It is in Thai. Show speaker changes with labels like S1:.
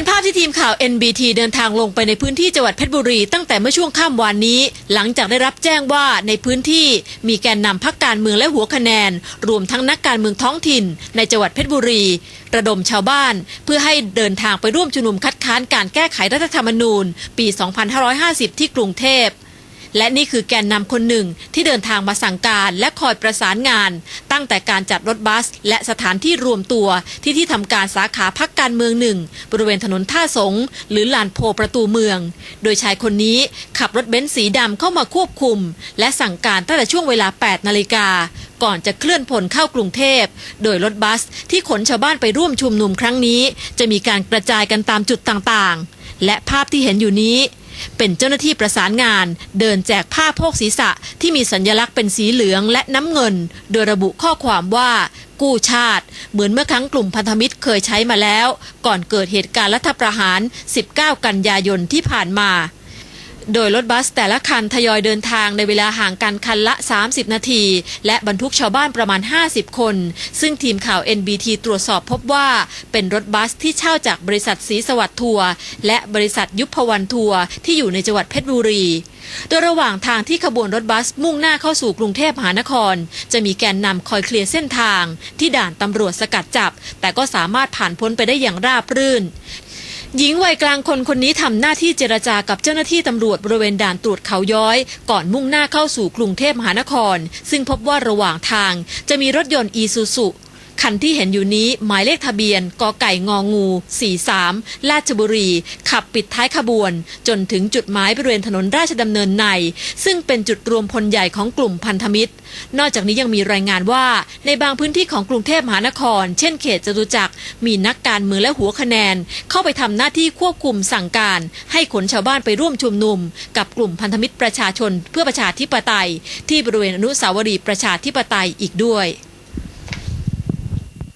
S1: เป็นภาพที่ทีมข่าว NBT เดินทางลงไปในพื้นที่จังหวัดเพชรบุรีตั้งแต่เมื่อช่วงค่ำวานนี้ หลังจากได้รับแจ้งว่าในพื้นที่มีแกนนำพักการเมืองและหัวคะแนน รวมทั้งนักการเมืองท้องถิ่น ในจังหวัดเพชรบุรี ระดมชาวบ้าน เพื่อให้เดินทางไปร่วมชุมนุมคัดค้านการแก้ไขรัฐธรรมนูญ ปี 2550 ที่กรุงเทพ และนี่คือแกนนำคนหนึ่งที่เดินทางมาสั่งการและคอยประสานงาน ตั้งแต่การจัดรถบัส และสถานที่รวมตัวที่ที่ทำการสาขาพักการเมืองหนึ่งบริเวณถนนท่าสง หรือลานโพประตูเมือง โดยชายคนนี้ขับรถเบนซ์สีดำเข้ามาควบคุม และสั่งการตั้งแต่ช่วงเวลา 8 นาฬิกาก่อนจะเคลื่อนพลเข้ากรุงเทพ โดยรถบัสที่ขนชาวบ้านไปร่วมชุมนุมครั้งนี้ จะมีการกระจายกันตามจุดต่างๆ และภาพที่เห็นอยู่นี้ เป็นเจ้าหน้าที่ประสานงาน เดินแจกผ้าโพกศีรษะที่มีสัญลักษณ์เป็นสีเหลืองและน้ำเงิน โดยระบุข้อความว่ากู้ชาติ เหมือนเมื่อครั้งกลุ่มพันธมิตรเคยใช้มาแล้ว ก่อนเกิดเหตุการณ์รัฐประหาร 19 กันยายนที่ผ่านมา โดยรถบัสแต่ละคันทยอยเดินทางในเวลาห่างกันคันละ 30 นาที และบรรทุกชาวบ้านประมาณ 50 คน ซึ่งทีมข่าว NBT ตรวจสอบพบว่า เป็นรถบัสที่เช่าจากบริษัทสีสวัสดิ์ทัวร์และบริษัทยุพวันทัวร์ที่อยู่ในจังหวัดเพชรบุรี โดยระหว่างทางที่ขบวนรถบัสมุ่งหน้าเข้าสู่กรุงเทพมหานคร จะมีแกนนำคอยเคลียร์เส้นทาง ที่ด่านตำรวจสกัดจับ แต่ก็สามารถผ่านพ้นไปได้อย่างราบรื่น หญิงวัยกลางคนคนนี้ทำหน้าที่เจรจากับเจ้าหน้าที่ตำรวจบริเวณด่านตรวจเขาย้อย ก่อนมุ่งหน้าเข้าสู่กรุงเทพมหานคร ซึ่งพบว่าระหว่างทางจะมีรถยนต์อีซูซุ คันที่เห็นอยู่นี้หมายเลขทะเบียนกไก่งองู 43 ราชบุรี ขับปิดท้ายขบวน จนถึงจุดหมายบริเวณถนนราชดำเนินใน ซึ่งเป็นจุดรวมพลใหญ่ของกลุ่มพันธมิตร นอกจากนี้ยังมีรายงานว่า ในบางพื้นที่ของกรุงเทพมหานคร เช่นเขตจตุจักรมีนักการเมืองและหัวคะแนน เข้าไปทำหน้าที่ควบคุมสั่งการ ให้ขนชาวบ้านไปร่วมชุมนุม กับกลุ่มพันธมิตรประชาชน เพื่อประชาธิปไตย ที่บริเวณอนุสาวรีย์ประชาธิปไตยอีกด้วย